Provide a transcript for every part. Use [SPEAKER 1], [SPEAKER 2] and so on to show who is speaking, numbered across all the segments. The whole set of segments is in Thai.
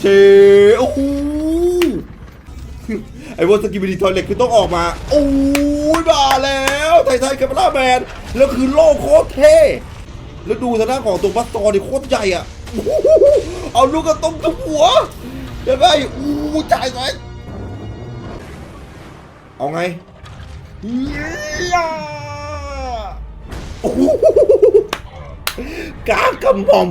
[SPEAKER 1] เชโอ้โหไอ้วกสกิบิดีทอยเล็กคือต้องออกมาโอ้ยมาแล้วไททันแคปราแมนแล้วคือโลกโคตรเท่แล้วดูทางด้านของตัวบัสตอร์นี่โคตรใหญ่อะเอาลูกกระต้มทุกหัวยังไงอู้จ่ายไปเอาไงโอ้โหกากระหม่อม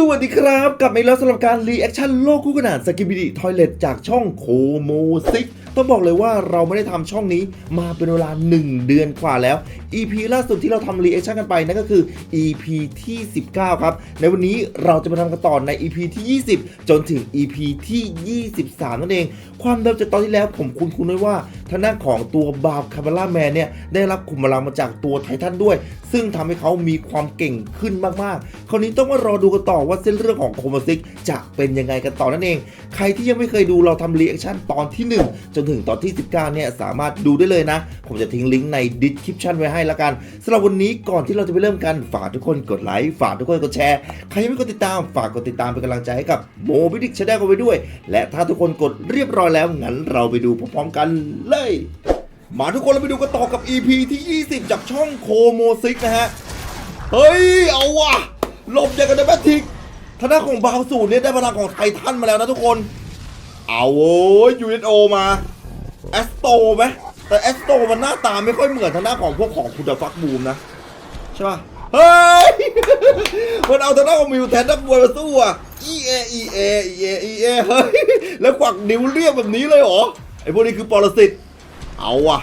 [SPEAKER 1] สวัสดีครับ กลับมาอีกแล้วสำหรับการรีแอคชั่นโลกคู่ขนานสกิบิดิทอยเลตจากช่องโคโมซิกต้องบอกเลยว่าเราไม่ได้ทำช่องนี้มาเป็นเวลา 1 เดือนกว่าแล้ว EP ล่าสุดที่เราทำรีแอคชั่นกันไปนั่นก็คือ EP ที่ 19 ครับ ในวันนี้เราจะมาทำกันต่อใน EP ที่ 20 จนถึง EP ที่ 23 นั่นเอง ความเดิมจากตอนที่แล้วผมคุ้นๆไว้ว่าทางด้านของตัวบาวคาร์บาร่าแมนเนี่ยได้รับขุมพลังมาจากตัวไททันด้วย ซึ่งทำให้เขามีความเก่งขึ้นมากๆ คราวนี้ต้องมารอดูกันต่อว่าเส้นเรื่องของโคมซิกจะเป็นยังไงกันต่อนั่นเอง ใครที่ยังไม่เคยดูเราทำรีแอคชั่นตอนที่ 1 จนถึงตอนที่ 19 เนี่ยสามารถดูได้เลยนะ ผมจะทิ้งลิงก์ใน description ไว้ให้ละกันสำหรับวันนี้ก่อนที่เราจะไปเริ่มกันฝากทุกคนกดไลค์ฝากทุกคนกดแชร์ใครยังไม่กดติดตามฝากกดติดตามเป็นกำลังใจให้กับโมบิดิกชาแนลกันไปด้วย และถ้าทุกคนกดเรียบร้อยแล้วงั้นเราไปดูพร้อมๆกันเลยมาทุกคนเราไปดูกันต่อกับ EP ที่ 20 จากช่องโคโมซิกนะฮะ เฮ้ย เอาว่ะหลบอย่างกันะแมทิกทางด้านของบาวสูตรเนี่ยได้พลังของไททันมาแล้วนะทุกคน เอาโว้ย UNO มาแอสโตไหมแต่แอสโตมันหน้าตาไม่ค่อยเหมือนทางด้านของพวกของคุณดฟักบูมนะ ใช่ป่ะ เฮ้ย มันเอาทางด้านของมิวแทนนักมวยมาสู้อะ E A E A E A E A เฮ้ย แล้วกวักนิ้วเรียกแบบนี้เลยเหรอ ไอ้พวกนี้คือปรสิต เอาว่ะ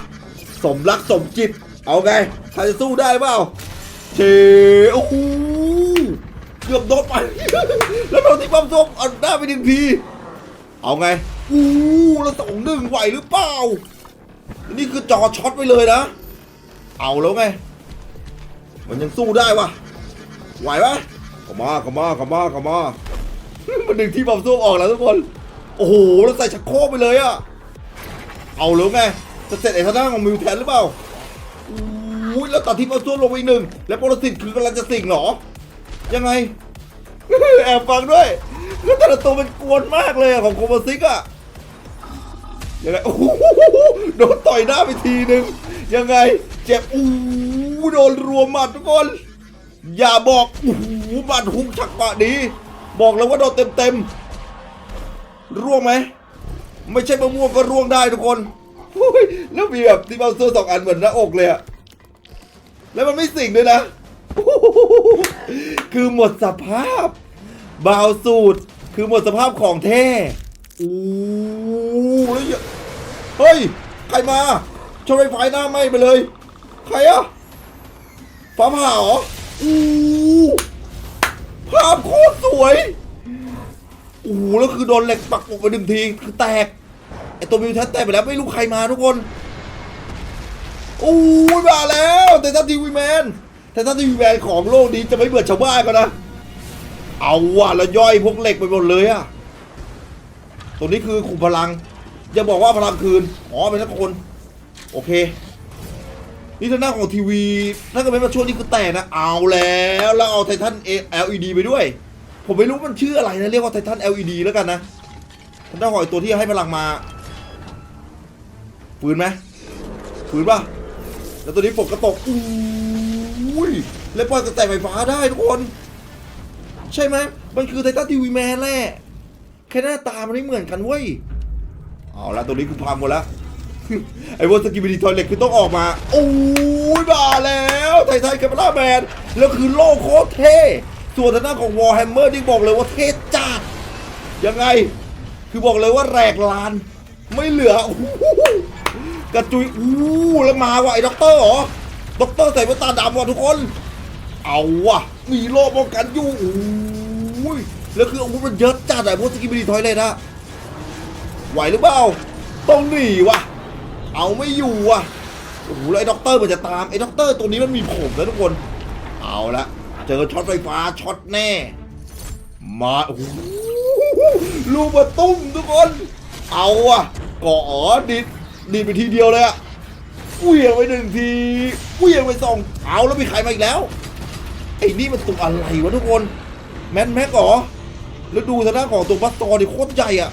[SPEAKER 1] สมรักสมจิต เอาไงใครจะสู้ได้เปล่าเชโอ้โหเกือบโดนไป แล้วโดนที่ปั๊มส้มเอาหน้าไปหนึ่งที เอาไง อู้แล้วสองหนึ่งไหวหรือเปล่า นี่คือจอช็อตไปเลยนะ เอาแล้วไง มันยังสู้ได้วะไหวไหมขมาขมาขมาขมามันดึงที่ปั๊มส้มออกแล้วทุกคน โอ้โห แล้วใส่ชักโครกไปเลยอะ เอาแล้วไง จะเสร็จไอ้ทางด้านของมิวแทนหรือเปล่าอุ้ยแล้วตัดที่ปั๊มส้ลงไปอีกหนึ่งแล้วปรสิตคือกำลังจะสิงเหรอ ยังไง แอบฟังด้วยแล้วแต่ละตัวมันกวนมากเลยของโคมาซิกอะยังไงโอ้โหโดนต่อยหน้าไปทีหนึ่งยังไง เจ็บอู้โดนรวมหมัดทุกคน อย่าบอกโอ้โหหมัดหุกฉักปะดี บอกแล้วว่าโดนเต็มเต็มร่วงไหม ไม่ใช่มะม่วงก็ร่วงได้ทุกคน แล้วมีแบบที่เบาเซอร์สองอันเหมือนหน้าอกเลยอะแล้วมันไม่สิ่งด้วยนะ คือหมดสภาพ บาวสูตร คือหมดสภาพของแท้อู้แล้วเฮ้ย ใครมาชนไฟฟ้าหน้าไหม้ไปเลย ใครอะฟ้าผ่าเหรออู้ภาพโคตรสวยโอ้แล้วคือโดนเหล็กปักอกไปหนึ่งที คือแตก ตัวมิวแทสแตกไปแล้วไม่รู้ใครมาทุกคนโอ้ยมาแล้วแต่ถ้าทีวีแมนแต่ถ้าทีวีแมนของโลกนี้จะไม่เบื่อชาวบ้านกันนะเอาว่ะแล้วย่อยพวกเหล็กไปหมดเลยอะตัวนี้คือขุมพลังอย่าบอกว่าพลังคืนอ๋อเป็นนักคนโอเคนี่ทางหน้าของทีวีถ้าเกิดไม่มาช่วยนี่คือแตกนะเอาแล้วแล้วเอาไททัน LED ไปด้วย ผมไม่รู้มันชื่ออะไรนะเรียกว่าไททัน LED แล้วกันนะทางด้าของตัวที่ให้พลังมา ฝืนไหมฝืนป่ะ แล้วตัวนี้ปกกระตกอุ้ยแล้วปล่อยกระแสไฟฟ้าได้ทุกคน ใช่ไหมมันคือไททันทีวีแมนแหละแค่หน้าตามันไม่เหมือนกันเว้ยเอาละตัวนี้คือพังหมดแล้วไอ้วกสกิบิดีทอยเล็กคือต้องออกมาโอ้ยมาแล้วไททันแคปราแมนแล้วคือโลกโคตรเท่ส่วนทางด้านของวอร์แฮมเมอร์นี่บอกเลยว่าเท่จัดยังไง คือบอกเลยว่าแรกลาน ไม่เหลืออ กระจุยอู้แล้วมาว่ะไอ้ด็อกเตอร์เหรอด็อกเตอร์ใส่แว่นตาดำว่ะทุกคน เอาว่ะมีโล่ป้องกันอยู่อู้ยแล้วคืออาวุธมันเยอะจัดอะพวกสกิบิดีทอยเลยนะไหวหรือเปล่าต้องหนีว่ะ เอาไม่อยู่ว่ะโอ้โหแล้วไอ้ด็อกเตอร์มันจะตามไอ้ด็อกเตอร์ตัวนี้มันมีผมนะทุกคน เอาละเจอช็อตไฟฟ้าช็อตแน่ มาโอ้โหลูกมาตุ้มทุกคน เอาอะก่ออ๋อดิด ดิดไปทีเดียวเลยอะเหวี่ยงไปหนึ่งทีเหวี่ยงไปสองเอาแล้วมีใครมาอีกแล้ว ไอ้นี่มันตัวอะไรวะทุกคน แมนแม็กเหรอ แล้วดูทางด้านของตัวบัสตอร์นี่โคตรใหญ่อะ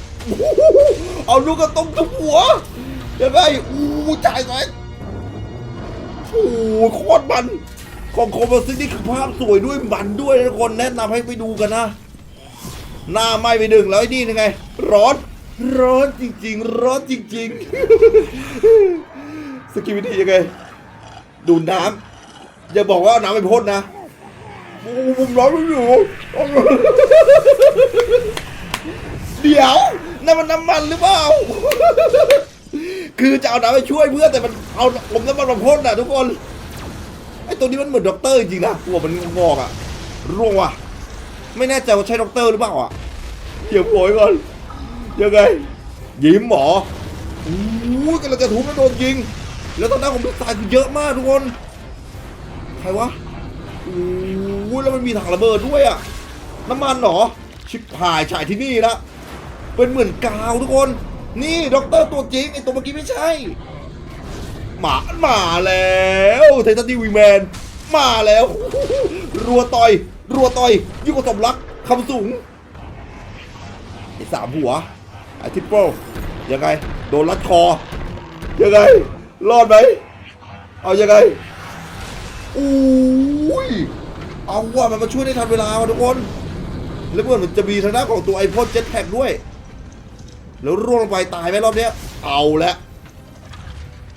[SPEAKER 1] เอาลูกกระต้มทุบหัวยังไงอู้จ่ายไปโอ้โหโคตรมัน ของโคมซิกนี่คือภาพสวยด้วยมันด้วยนะทุกคนแนะนำให้ไปดูกันนะ หน้าไหม้ไปหนึ่งแล้วไอ้นี่ยังไง ร้อน ร้อนจริงๆ ร้อนจริงๆ สกิลวิธียังไง ดูน้ำอย่าบอกว่าเอาน้ำไปพ่นนะผมร้อนไม่อยู่เดี๋ยวนั่นมันน้ำมันหรือเปล่า คือจะเอาน้ำไปช่วยเพื่อนแต่มันเอาอมน้ำมันมาพ่นอะทุกคน ไอ้ตัวนี้มันเหมือนด็อกเตอร์จริงนะหัวมันงอกอะร่วงว่ะ ไม่แน่ใจว่าใช่ด็อกเตอร์หรือเปล่าอะเดี๋ยวโผล่ก่อน ยังไง ยิ้มหมออู้ยกำลังจะทุบแล้วโดนยิง แล้วตอนนั้นผมตายคือเยอะมากทุกคน ใครวะอู้ยแล้วมันมีถังระเบิดด้วยอะน้ำมันเหรอ ชิบหายฉายที่นี่ละ เป็นเหมือนกาวทุกคน นี่ด็อกเตอร์ตัวจริงไอตัวเมื่อกี้ไม่ใช่ หมาหมาแล้วไททันทีวีแมนมาแล้ว รัวต่อย รัวต่อยยิ่งกว่าสมรักคำสูงไอสามหัว ไอทิปเปิลยังไง โดนรัดคอ ยังไง รอดไหม เอายังไงอุ้ย เอาว่ามันมาช่วยได้ทันเวลาว่ะทุกคน แล้วเหมือนมันจะมีทางด้านของตัวไอพ่นเจ็ตแพ็กด้วย แล้วร่วงลงไปตายไหมรอบเนี้ย เอาละ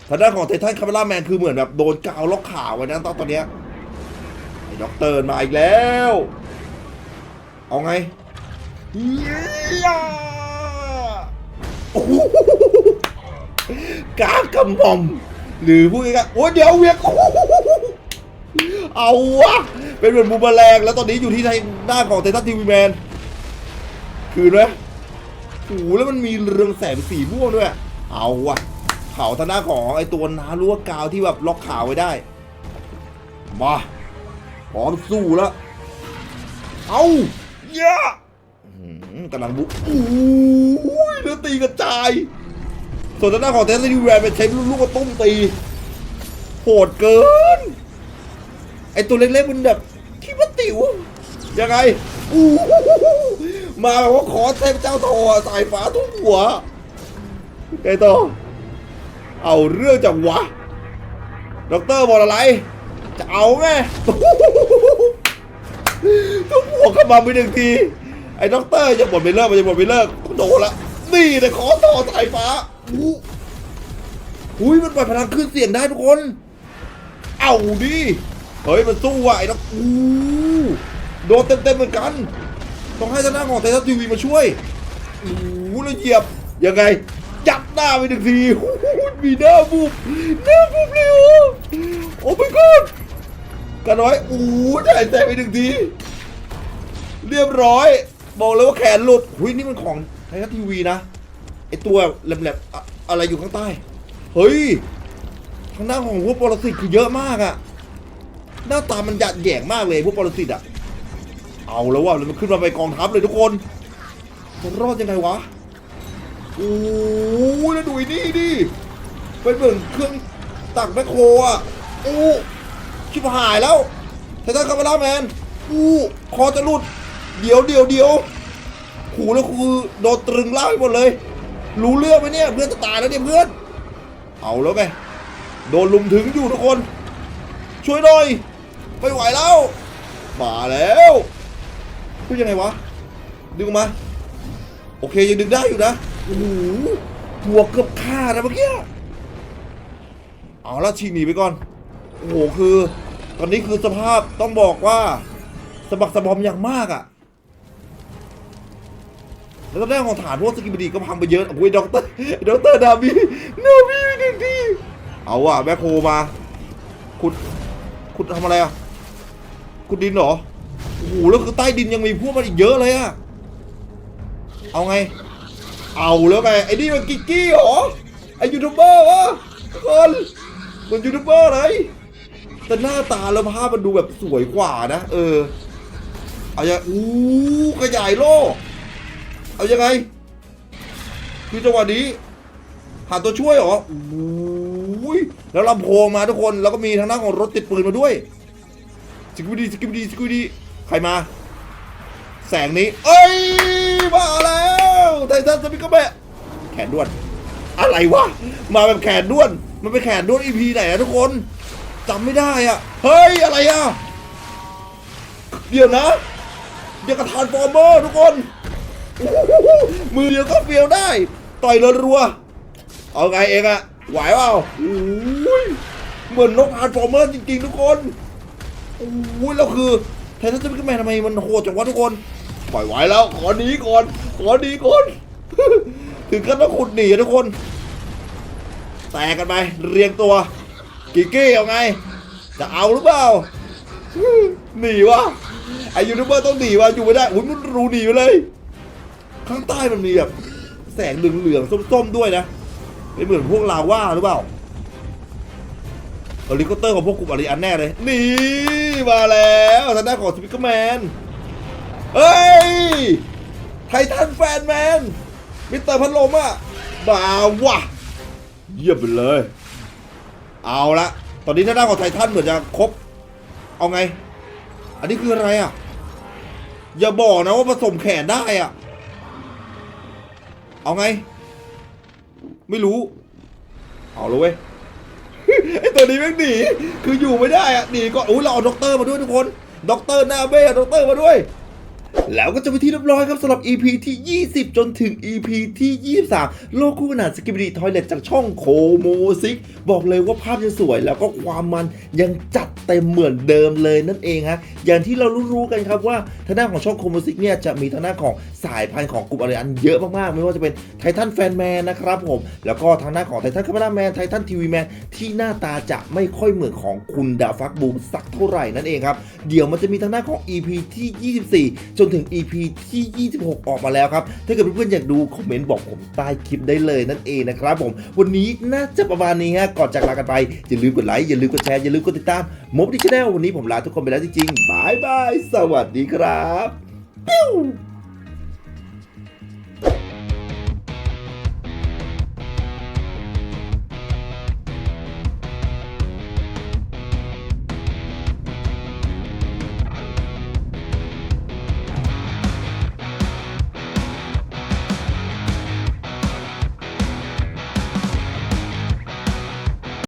[SPEAKER 1] ทางด้านของไททันคาเมล่าแมนคือเหมือนแบบโดนกาวล็อกขาไว้นะตอนตอนเนี้ยไอ้ด็อกเตอร์มาอีกแล้ว เอาไง โอ้โหกากระหม่อม หรือพูดง่ายๆโอ้ยเดี๋ยวเวียกโอ้โหเอาวะ เป็นเหมือนบูมเบแรงแล้วตอนนี้อยู่ที่ทางด้านของไททันทีวีแมน คืนไหมโอ้โหแล้วมันมีเรืองแสงสีม่วงด้วย เอาวะเผาทางด้านของไอ้ตัวน้ารั้วกาวที่แบบล็อกขาไว้ได้ มาพร้อมสู้แล้ว เอาเยอะ กำลังบุกอู้ยแล้วตีกระจาย ส่วนทางด้านของเทสซีแวนเป็นใช้ลูกกระตุ้มตี โหดเกิน ไอตัวเล็กๆมันแบบคิดว่าติ๋วยังไงอู้มาแบบว่าขอเทพเจ้าทอสายฟ้าทุกหัวไงต่อเอาเรื่องจากวะด็อกเตอร์บอกอะไร จะเอาไงทุกหัวเข้ามาไปหนึ่งที อ้ด็อกเตอร์จะหมดไปเลิกมันจะหมดไปเลิกโดนละนี่เลยขอต่อสายฟ้าอู้อุ้ยมันปล่อยพลังขึ้นเสียงได้ทุกคน เอาดิเฮ้ยมันสู้ไอ้นักอู้โดนเต็มๆเหมือนกัน ต้องให้ทางด้าของไททันทีวีมาช่วยอู้แล้วเหยียบยังไง จับหน้าไปหนึ่งทีมีหน้าบุบหน้าบุบเลยโอ้โอ้ my god กันน้อยอู้จ่ายแตกไปหนึ่งทีเรียบร้อย บอกเลยว่าแขนหลุดหุยนี่มันของไททันทีวีนะไอตัวแหลมๆอะอะไรอยู่ข้างใต้ เฮ้ยทางด้านของพวกปรสิตคือเยอะมากอะหน้าตามันหยาดแหย่งมากเลยพวกปรสิตอะเอาแล้วว่ะแล้วมันขึ้นมาไปกองทัพเลยทุกคนจะรอดยังไงวะโอ้ยแล้วดูนี่ดิเป็นเหมือนเครื่องตักแมคโครอะโอ้ชิบหายแล้วไททันคาร์บาแมนอู้คอจะหลุด เดี๋ยวเดี๋ยวเดี๋ยวหูแล้วคือโดนตรึงล่างไปหมดเลย รู้เรื่องไหมเนี่ยเพื่อนจะตายแล้วเนี่ยเพื่อน เอาแล้วไงโดนลุมถึงอยู่ทุกคน ช่วยหน่อยไม่ไหวแล้วมาแล้วพูดยังไงวะ ดึงมา โอเคยังดึงได้อยู่นะโอ้โหหัวเกือบขาดนะเมื่อกี้เอาละฉีกหนีไปก่อนโอ้โหคือ ตอนนี้คือสภาพต้องบอกว่าสะบักสะบอมอย่างมากอะ่ะ แล้วตอนแรกของฐานพวกสกิบดีก็พังไปเยอะโอ้ยด็อกเตอร์ด็อกเตอร์ดาบีนาบีหนึ่งทีเอาว่ะแม่โคมาขุดขุดทำอะไรอะขุดดินเหรอโอ้โหแล้วคือใต้ดินยังมีพวกมันอีกเยอะเลยอะเอาไง เอาแล้วไงไอ้นี่มันกิกกี้เหรอไอ้ยูทูบเบอร์วะคนเหมือนยูทูบเบอร์เลยแต่หน้าตาแล้วภาพมันดูแบบสวยกว่านะ เออเอาอย่างอู้ขยายโลก เอายังไง คือจังหวะนี้หาตัวช่วยเหรอโอ้ยแล้วลำโพงมาทุกคนแล้วก็มีทางด้านของรถติดปืนมาด้วยสกิบดีสกิบดีสกิบดีใครมา แสงนี้ เอ้ยมาแล้วไททันสปิกเกอร์แมนแขนด้วน อะไรวะ มาแบบแขนด้วน มันเป็นแขนด้วนอีพีไหนอะทุกคนจำไม่ได้อะเฮ้ย อะไรอะเดี๋ยวนะเดี๋ยวกับทานฟอร์เมอร์ทุกคน มือเดียวก็เฟียวได้ ต่อยรัวๆเอาไงเองอะไหวเปล่าโอ้ยเหมือนนกทานฟอร์เมอร์จริงๆทุกคนโอ้ยแล้วคือไททันสปิกเกร์แมนทำไมมันโหดจังวะทุกคนปล่อยไหวแล้วขอหนีก่อนขอหนีก่อนถึงขั้นต้องขุดหนีทุกคนแตกกันไปเรียงตัวกิกี้เอาไง จะเอาหรือเปล่าหนีวะไอยูทูบเบอร์ต้องหนีวะอยู่ไม่ได้อุ้ยมันรูหนีไปเลย ข้างใต้มันมีแบบแสงเหลืองๆส้มๆด้วยนะเป็นเหมือนพวกลาว่าหรือเปล่าเฮลิคอปเตอร์ของพวกกลุ่มอาริอันแน่เลย นี่มาแล้วทางด้านของสปิเกอร์แมน เฮ้ย ไททันแฟนแมน มิสเตอร์พัดลมอะมาวะเยี่ยมไปเลย เอาละ ตอนนี้ทางด้านของไททันเหมือนจะครบ เอาไง อันนี้คืออะไรอะ อย่าบอกนะว่าผสมแขนได้อะ เอาไง ไม่รู้ เอาเลยเว้ยไอตัวนี้แม่งหนี คืออยู่ไม่ได้อะหนีก็อุ้ยเราเอาด็อกเตอร์มาด้วยทุกคนด็อกเตอร์หน้าเบ้ด็อกเตอร์มาด้วย แล้วก็จะไปที่เรียบร้อยครับสำหรับ EP ที่ 20 จนถึง EP ที่ 23 โลกคู่ขนานสกิบดีทอยเลตจากช่องโคโมซิก บอกเลยว่าภาพยังสวยแล้วก็ความมันยังจัดเต็มเหมือนเดิมเลยนั่นเองฮะ อย่างที่เรารู้ๆกันครับว่าทางด้านของช่องโคโมซิกเนี่ยจะมีทางด้านของ สายพันธุ์ของกลุ่มอะไรอันเยอะมากๆ ไม่ว่าจะเป็นไททันแฟนแมนนะครับผม แล้วก็ทางด้าของไททันคาเมราแมนไททันทีวีแมนที่หน้าตาจะไม่ค่อยเหมือนของคุณดาฟักบูมสักเท่าไหร่นั่นเองครับ เดี๋ยวมันจะมีทางด้าของ EP ที่ 24 จนถึง EP ที่ 26 ออกมาแล้วครับ ถ้าเกิดเพื่อนๆอยากดูคอมเมนต์บอกผมใต้คลิปได้เลยนั่นเองนะครับผม วันนี้น่าจะประมาณนี้ฮะ ก่อนจากลากันไปอย่าลืมกดไลค์อย่าลืมกดแชร์อย่าลืมกดติดตามมบดิชแนลวันนี้ผมลาทุกคนไปแล้วจริงๆบายบายสวัสดีครับปิ้ว